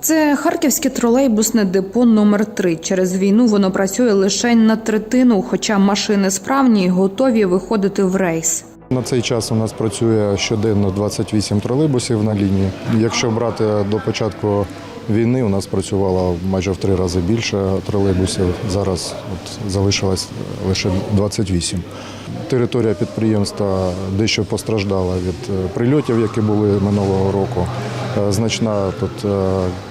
Це харківське тролейбусне депо номер 3 Через війну воно працює лише на третину, хоча машини справні і готові виходити в рейс. На цей час у нас працює щоденно 28 тролейбусів на лінії. Якщо брати до початку війни, у нас працювало майже в три рази більше тролейбусів. Зараз от залишилось лише 28. Територія підприємства дещо постраждала від е, прильотів, які були минулого року. Е, Значна тут е,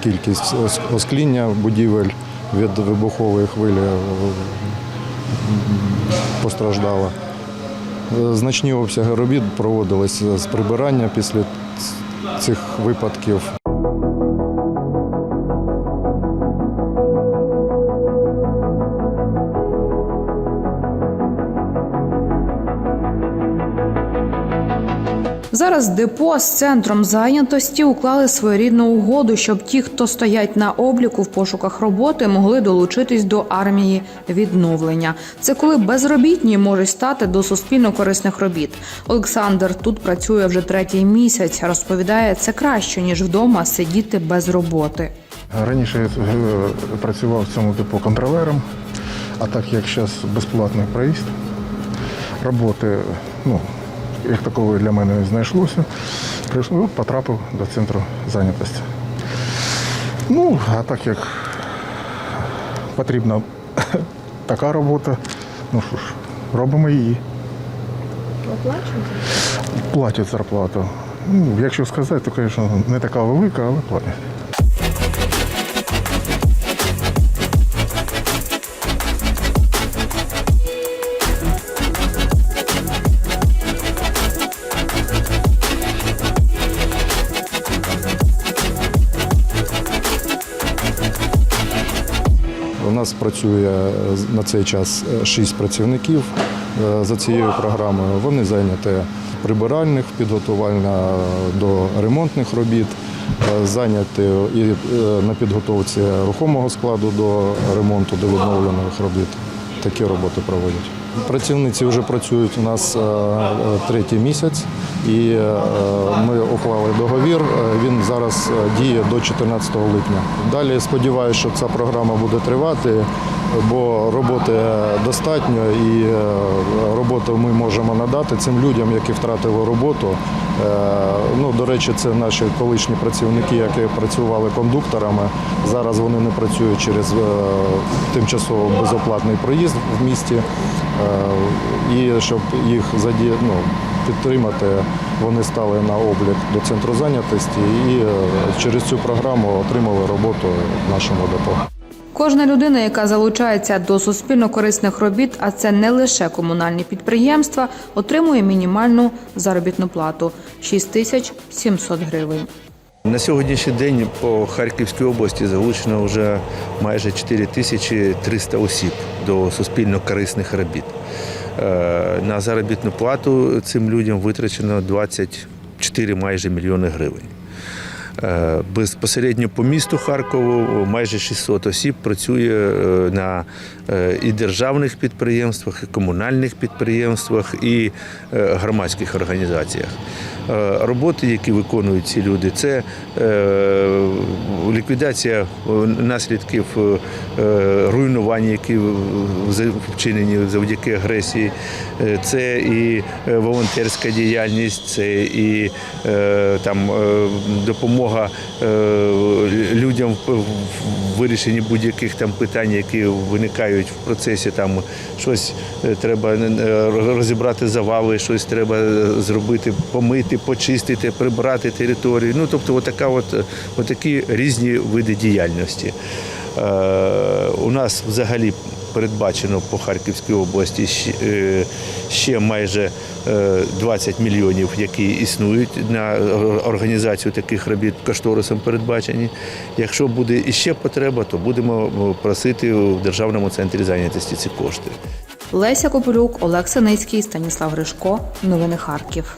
кількість ос- оскління будівель від вибухової хвилі е, постраждала. Значні обсяги робіт проводились з прибирання після цих випадків. Зараз депо з центром зайнятості уклали своєрідну угоду, щоб ті, хто стоять на обліку в пошуках роботи, могли долучитись до армії відновлення. Це коли безробітні можуть стати до суспільно корисних робіт. Олександр тут працює вже третій місяць. Розповідає, це краще ніж вдома сидіти без роботи. Раніше е, працював в цьому депо контролером, а так як зараз безплатний проїзд, роботи, ну, як такової для мене не знайшлося, прийшло, потрапив до центру зайнятості. Ну, а так як потрібна така робота, ну що ж, робимо її. Оплачують? Платять зарплату. Ну, якщо сказати, то, звісно, не така велика, але платять. Нас працює е, на цей час е, шість працівників е, за цією програмою. Вони зайняті прибиральних, підготувальна до ремонтних робіт, зайняті і на підготовці рухомого складу до ремонту, до відновлених робіт. Такі роботи проводять. Працівниці вже працюють у нас е, е, третій місяць, і е, ми уклали договір. Він зараз діє до 14 липня. Далі сподіваюся, що ця програма буде тривати, бо роботи достатньо і роботу ми можемо надати цим людям, які втратили роботу. Е, Ну, до речі, це наші колишні працівники, які працювали кондукторами. Зараз вони не працюють через е, тимчасово безоплатний проїзд в місті. Е, І щоб їх ну, підтримати, вони стали на облік до центру зайнятості і через цю програму отримали роботу в нашому депо. Кожна людина, яка залучається до суспільно корисних робіт, а це не лише комунальні підприємства, отримує мінімальну заробітну плату 6700 гривень. На сьогоднішній день по Харківській області залучено вже майже 4300 осіб до суспільно корисних робіт. Е, На заробітну плату цим людям витрачено 24 майже мільйони гривень. Е, Безпосередньо по місту Харкову майже 600 осіб працює е, на е, і державних підприємствах, і комунальних підприємствах, і громадських організаціях. Е, Роботи, які виконують ці люди, це е, ліквідація е, наслідків руйнування, які вчинені завдяки агресії, це і волонтерська діяльність, це і там допомога людям в вирішенні будь-яких там питань, які виникають в процесі. Там щось треба розібрати завали, щось треба зробити, помити, почистити, прибрати територію. Ну тобто, отака от, е, отакі різні види діяльності. Е, У нас взагалі передбачено по Харківській області ще, е, ще майже е, 20 мільйонів, які існують на організацію таких робіт кошторисом передбачені. Якщо буде іще потреба, то будемо е, просити в Державному центрі зайнятості ці кошти. Леся Копилюк, Олег Синицький, Станіслав Гришко. Новини Харків.